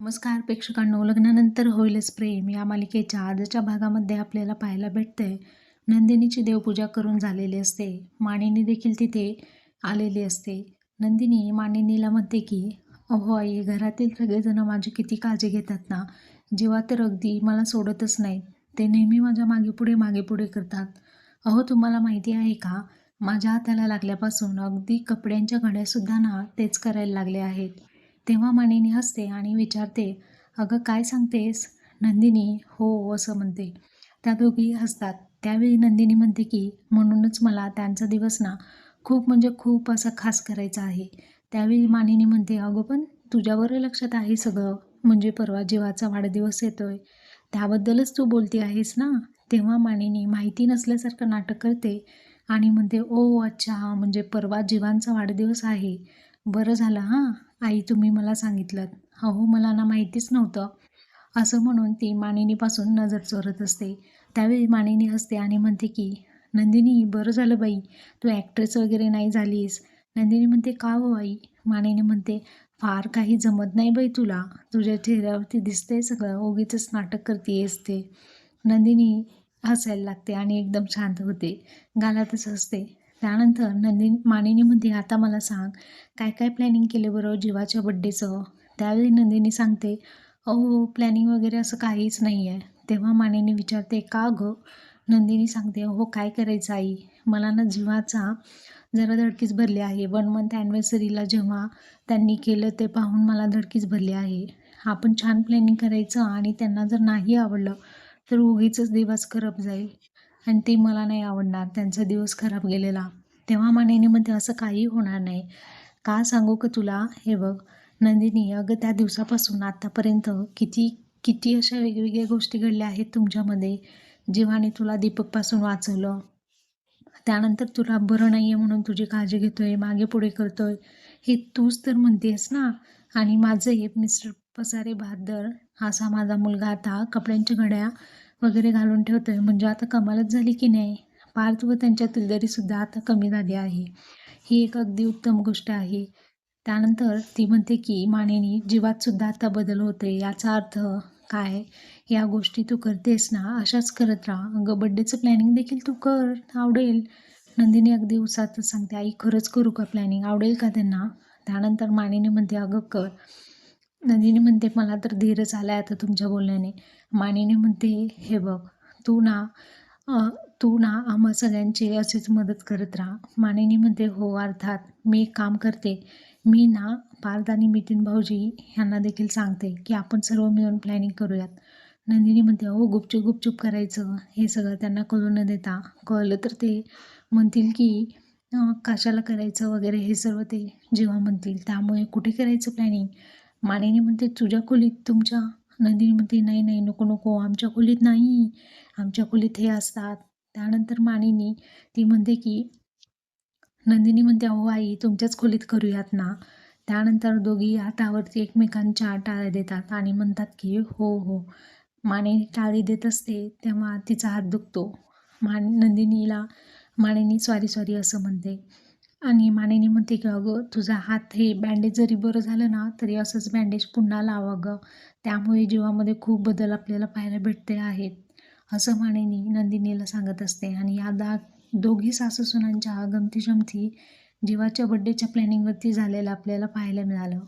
नमस्कार प्रेक्षकांनो. लग्नानंतर होईलच प्रेम. या मालिकेच्या आजच्या भागामध्ये आपल्याला पाहायला भेटतंय नंदिनीची देवपूजा करून झालेली असते. मानिनी देखील तिथे आलेली असते. नंदिनी मानिनीला म्हणते की अहो आई घरातील सगळेजण माझी किती काळजी घेतात ना. जेव्हा तर अगदी मला सोडतच नाही. ते नेहमी माझ्या मागे पुढे मागे पुढे करतात. अहो तुम्हाला माहिती आहे का? माझ्या हाताला लागल्यापासून अगदी कपड्यांच्या घड्यासुद्धा ना तेच करायला लागले आहेत. तेव्हा मानिनी हसते आणि विचारते अगं काय सांगतेस? नंदिनी हो असं म्हणते. त्या दोघी हसतात. त्यावेळी नंदिनी म्हणते की म्हणूनच मला त्यांचा दिवस ना खूप म्हणजे खूप असा खास करायचा आहे. त्यावेळी मानिनी म्हणते अगं पण तुझ्यावर लक्षात आहे सगळं. म्हणजे परवा जीवाचा वाढदिवस येतोय. त्याबद्दलच तू बोलते आहेस ना? तेव्हा मानिनी माहिती नसल्यासारखं नाटक करते आणि म्हणते ओ अच्छा म्हणजे परवा जीवांचा वाढदिवस आहे. बरं झालं हां. आई तुम्ही मला सांगितलं अहो मला ना माहितीच नव्हतं. असं म्हणून ती मानिनीपासून नजर चोरत असते. त्यावेळी मानिनी असते आणि म्हणते की नंदिनी बरं झालं बाई. तू ॲक्ट्रेस वगैरे नाही झालीस. नंदिनी म्हणते का हो आई? मानिनी म्हणते फार काही जमत नाही बाई तुला. तुझ्या चेहऱ्यावरती दिसते सगळं. ओगीचंच नाटक करते ते नंदिनी हसायला लागते आणि एकदम शांत होते. गालातच हसते. त्यानंतर नंदिनी मानिनी म्हणते आता मला सांग काय काय प्लॅनिंग केले बरं जीवाच्या बड्डेचं त्यावेळी नंदिनी सांगते अहो प्लॅनिंग वगैरे असं काहीच नाही आहे तेव्हा मानिनी विचारते का गं? नंदिनी सांगते हो काय करायचं आई? मला ना जीवाचा जरा धडकीच भरली आहे. वन मंथ ॲनिव्हर्सरीला जेव्हा त्यांनी केलं ते पाहून मला धडकीच भरली आहे. आपण छान प्लॅनिंग करायचं आणि त्यांना जर नाही आवडलं तर उगीच दिवस करप जाईल. आणि ते मला नाही आवडणार. त्यांचा दिवस खराब गेलेला. तेव्हा मानिनी म्हणते असं काही होणार नाही. का सांगू का तुला? हे बघ नंदिनी अगं त्या दिवसापासून आत्तापर्यंत किती किती अशा वेगवेगळ्या गोष्टी घडल्या आहेत तुमच्यामध्ये जेव्हाने तुला दीपकपासून वाचवलं. त्यानंतर तुला बरं नाही आहे म्हणून तुझी काळजी घेतोय मागे पुढे करतोय. हे तूच तर म्हणतेस ना? आणि माझं हे मिस्टर पसारे बहादर असा माझा मुलगा आता कपड्यांच्या घड्या वगैरे घालून ठेवतोय. म्हणजे आता कमालच झाली की नाही? पार्थ व त्यांच्यातील दरीसुद्धा आता कमी झाली आहे. ही एक अगदी उत्तम गोष्ट आहे. त्यानंतर ती म्हणते की मानेनी जीवातसुद्धा आता बदल होते याचा अर्थ काय? या गोष्टी तू करतेस ना अशाच करत राहा. अगं बड्डेचं प्लॅनिंग देखील तू कर. आवडेल. नंदिनी अगदी उसातच सांगते आई खरंच करू का प्लॅनिंग आवडेल का त्यांना? त्यानंतर मानेनी म्हणते अगं कर. नंदिनी म्हणते मला तर धीरच आला आहे आता तुमच्या बोलण्याने. मानिनी म्हणते हे बघ तू ना तू ना आम्हा सगळ्यांची अशीच मदत करत राहा. मानिनी म्हणते हो अर्थात मी एक काम करते. मी ना पार्थ आणि नितीन भाऊजी ह्यांना देखील सांगते की आपण सर्व मिळून प्लॅनिंग करूयात. नंदिनी म्हणते हो गुपचूप गुपचूप करायचं. हे सगळं त्यांना कळू न देता. कळलं तर ते म्हणतील की कशाला करायचं वगैरे हे सर्व ते जेव्हा म्हणतील. त्यामुळे कुठे करायचं प्लॅनिंग मानिनी म्हणते तुझ्या खोलीत तुमच्या नंदिनी म्हणते नाही नाही नको नको आमच्या खोलीत नाही. आमच्या खोलीत हे असतात. त्यानंतर मानिनी ती म्हणते की नंदिनी म्हणते अहो आई तुमच्याच खोलीत करूयात ना. त्यानंतर दोघी हातावरती एकमेकांच्या टाळ्या देतात आणि म्हणतात की हो हो. माने टाळी देत असते तेव्हा तिचा हात दुखतो. मान नंदिनीला मानेनी सॉरी सॉरी असं म्हणते. आणि मानेने म्हणते की अगं तुझा हात हे बँडेज जरी बरं झालं ना तरी असंच बँडेज पुन्हा लावा गं. त्यामुळे जीवामध्ये खूप बदल आपल्याला पाहायला भेटते आहेत. असं मानेनी नंदिनीला सांगत असते. आणि या दा दोघी सासूसुनांच्या गमती जमती जीवाच्या बड्डेच्या प्लॅनिंगवरती झालेलं आपल्याला पाहायला मिळालं.